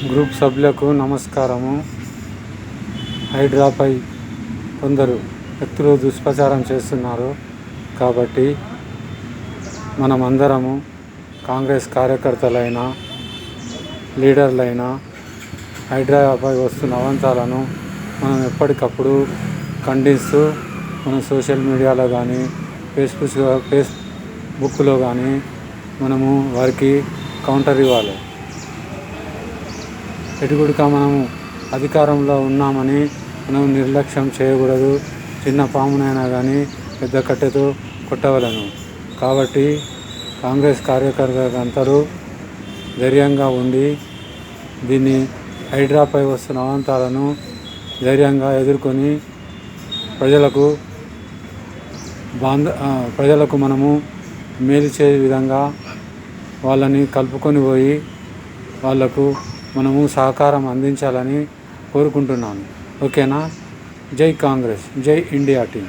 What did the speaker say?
Group సభ్యులకు నమస్కారము. హైడ్రాపై కొందరు వ్యక్తులు దుష్ప్రచారం చేస్తున్నారు. కాబట్టి మనమందరము కాంగ్రెస్ కార్యకర్తలైన లీడర్లైన హైడ్రాపై వస్తున్న అవంతాలను మనం ఎప్పటికప్పుడు ఖండిస్తూ మన సోషల్ మీడియాలో కానీ ఫేస్బుక్ ఫేస్బుక్లో కానీ మనము వారికి కౌంటర్ ఇవ్వాలి. ఎటుగుడుక మనము అధికారంలో ఉన్నామని మనం నిర్లక్ష్యం చేయకూడదు. చిన్న పామునైనా కానీ పెద్ద కట్టెతో కొట్టవలను. కాబట్టి కాంగ్రెస్ కార్యకర్తలందరూ ధైర్యంగా ఉండి దీన్ని హైడ్రాపై వస్తున్న అవాంతాలను ధైర్యంగా ఎదుర్కొని ప్రజలకు బాంధ ప్రజలకు మనము మేలు చేసే విధంగా వాళ్ళని కలుపుకొని పోయి వాళ్ళకు మనము సహకారం అందించాలని కోరుకుంటున్నాను ఓకేనా? జై కాంగ్రెస్ జై ఇండియా టీం.